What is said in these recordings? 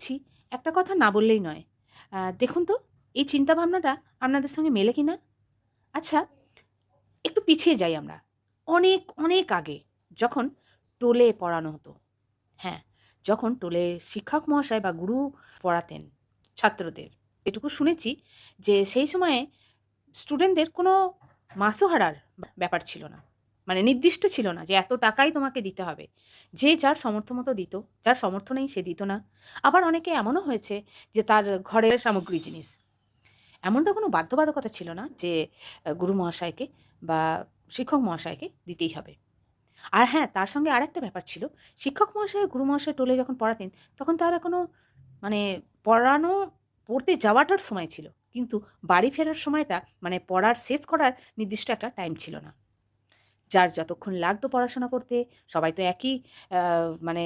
দেখছি, একটা কথা না বললেই নয়। দেখুন তো, এই চিন্তাভাবনাটা আপনাদের সঙ্গে মেলে কি না আচ্ছা একটু পিছিয়ে যাই আমরা। অনেক অনেক আগে যখন টোলে পড়ানো হতো হ্যাঁ যখন টোলে শিক্ষক মহাশয় বা গুরু পড়াতেন ছাত্রদের, এটুকু শুনেছি যে সেই সময়ে স্টুডেন্টদের কোনো মাসোহারার ব্যাপার ছিল না। মানে নির্দিষ্ট ছিল না যে এত টাকাই তোমাকে দিতে হবে। যে যার সামর্থ্য মতো দিত, যার সামর্থ্য নেই সে দিত না। আবার অনেকে এমনও হয়েছে যে তার ঘরের সামগ্রী জিনিস। এমনটা কোনো বাধ্যবাধকতা ছিল না যে গুরু মহাশয়কে বা শিক্ষক মহাশয়কে দিতেই হবে। আর হ্যাঁ তার সঙ্গে আর একটা ব্যাপার ছিল, শিক্ষক মহাশয় গুরু মহাশয় টোলে যখন পড়াতেন, তখন তারা কোনো মানে পড়ানো, পড়তে যাওয়াটার সময় ছিল। কিন্তু বাড়ি ফেরার সময়টা মানে পড়ার শেষ করার নির্দিষ্ট একটা টাইম ছিল না। যার যতক্ষণ লাগতো পড়াশোনা করতে, সবাই তো একই মানে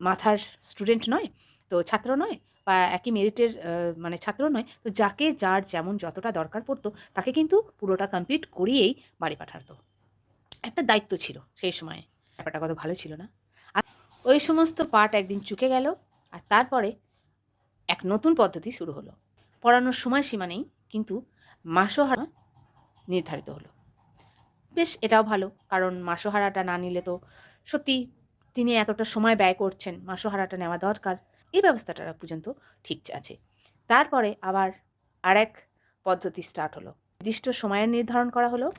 মাথার স্টুডেন্ট নয়, তো ছাত্র নয় বা একই মেরিটের মানে ছাত্র নয়, তো যাকে যার যেমন যতটা দরকার পড়তো, তাকে কিন্তু পুরোটা কমপ্লিট করিয়েই বাড়ি পাঠাতো। একটা দায়িত্ব ছিল সেই সময়ে। ব্যাপারটা কত ভালো ছিল না? আর ওই সমস্ত পাঠ একদিন চুকে গেল, আর তারপরে এক নতুন পদ্ধতি শুরু হলো। পড়ানোর সময়সীমা নেই, কিন্তু মাসোহারা নির্ধারিত হলো। বেশ এটাও ভালো। কারণ মাসোহারাটা না নিলে তো সত্যি তিনি এতটা সময় ব্যয় করছেন, মাসোহারাটা নেওয়া দরকার। এই ব্যবস্থাটা পর্যন্ত ঠিক আছে। তারপরে আবার আর এক পদ্ধতি স্টার্ট হলো। নির্দিষ্ট সময়ের নির্ধারণ করা হলো।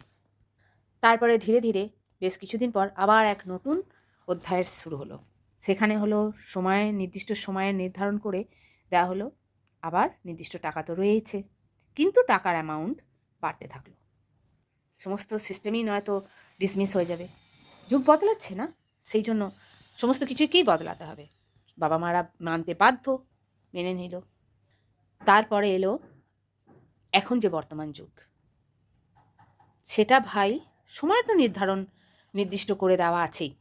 তারপরে ধীরে ধীরে বেশ কিছুদিন পর আবার এক নতুন অধ্যায়ের শুরু হলো। সেখানে হলো সময়, নির্দিষ্ট সময়ের নির্ধারণ করে দেওয়া হলো। আবার নির্দিষ্ট টাকা তো রয়েইছে। কিন্তু টাকার অ্যামাউন্ট বাড়তে থাকল। সমস্ত সিস্টেমই নয়তো ডিসমিস হয়ে যাবে। যুগ বদলাচ্ছে না, সেই জন্য সমস্ত কিছুকেই বদলাতে হবে। বাবা মারা মানতে বাধ্য, মেনে নিল। তারপরে এলো এখন যে বর্তমান যুগ। সেটা ভাই সময় তো নির্ধারণ নির্দিষ্ট করে দেওয়া আছেই।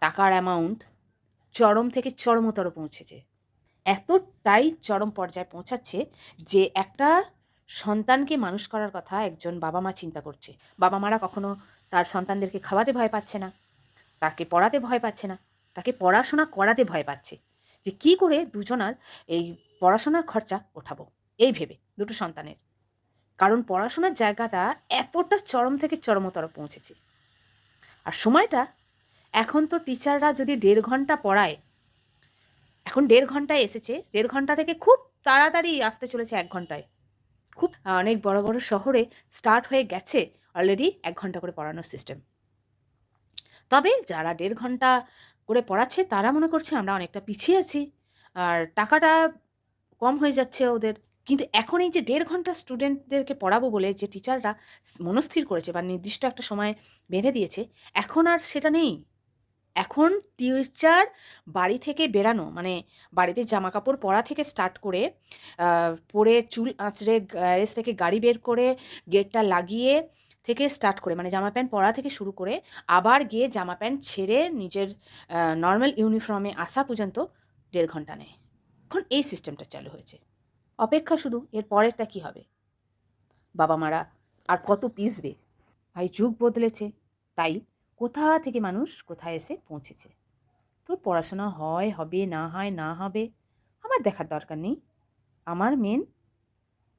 টাকার অ্যামাউন্ট চরম থেকে চরমতর পৌঁছেছে। এতটাই চরম পর্যায়ে পৌঁছাচ্ছে যে একটা সন্তানকে মানুষ করার কথা একজন বাবা মা চিন্তা করছে। বাবা মারা কখনো তার সন্তানদেরকে খাওয়াতে ভয় পাচ্ছে না, তাকে পড়াতে ভয় পাচ্ছে না, তাকে পড়াশোনা করাতে ভয় পাচ্ছে যে কি করে দুজনার এই পড়াশোনার খরচা ওঠাবো। এই ভেবে দুটো সন্তানের। কারণ পড়াশোনার জায়গাটা এতটা চরম থেকে চরমতর পৌঁছেছে। আর সময়টা, এখন তো টিচাররা যদি দেড় ঘণ্টা পড়ায়, এখন দেড় ঘন্টায় এসেছে, দেড় ঘণ্টা থেকে খুব তাড়াতাড়ি আসতে চলেছে এক ঘন্টায়। খুব অনেক বড় বড় শহরে স্টার্ট হয়ে গেছে অলরেডি এক ঘণ্টা করে পড়ানোর সিস্টেম তবে যারা দেড় ঘণ্টা করে পড়াচ্ছে, তারা মনে করছে আমরা অনেকটা পিছিয়ে আছি, আর টাকাটা কম হয়ে যাচ্ছে ওদের। কিন্তু এখন এই যে দেড় ঘণ্টা স্টুডেন্টদেরকে পড়াবো বলে যে টিচাররা মনস্থির করেছে বা নির্দিষ্ট একটা সময় বেঁধে দিয়েছে, এখন আর সেটা নেই। এখন টিচার বাড়ি থেকে বেরানো মানে বাড়িতে জামা কাপড় পরা থেকে স্টার্ট করে পরে চুল আঁচড়ে গ্যারেজ থেকে গাড়ি বের করে গেটটা লাগিয়ে থেকে স্টার্ট করে মানে জামা প্যান্ট পরা থেকে শুরু করে আবার গিয়ে জামা প্যান্ট ছেড়ে নিজের নর্মাল ইউনিফর্মে আসা পর্যন্ত দেড় ঘণ্টা নেয়। এখন এই সিস্টেমটা চালু হয়েছে। অপেক্ষা শুধু, এর পরেরটা কী হবে? বাবা মারা আর কত পিসবে? ভাই যুগ বদলেছে, তাই কোথা থেকে মানুষ কোথায় এসে পৌঁছেছে? তোর পড়াশোনা হয়, হবে, না হয়, না হবে, আমার দেখার দরকার নেই। আমার মেন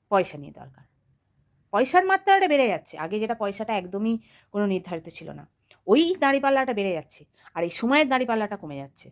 পয়সা নিয়ে দরকার। পয়সার মাত্রাটা বেড়ে যাচ্ছে। আগে যেটা পয়সাটা একদমই কোনো নির্ধারিত ছিল না। ওই দাঁড়িপাল্লাটা বেড়ে যাচ্ছে। আর এই সময়ের দাঁড়িপাল্লাটা কমে যাচ্ছে।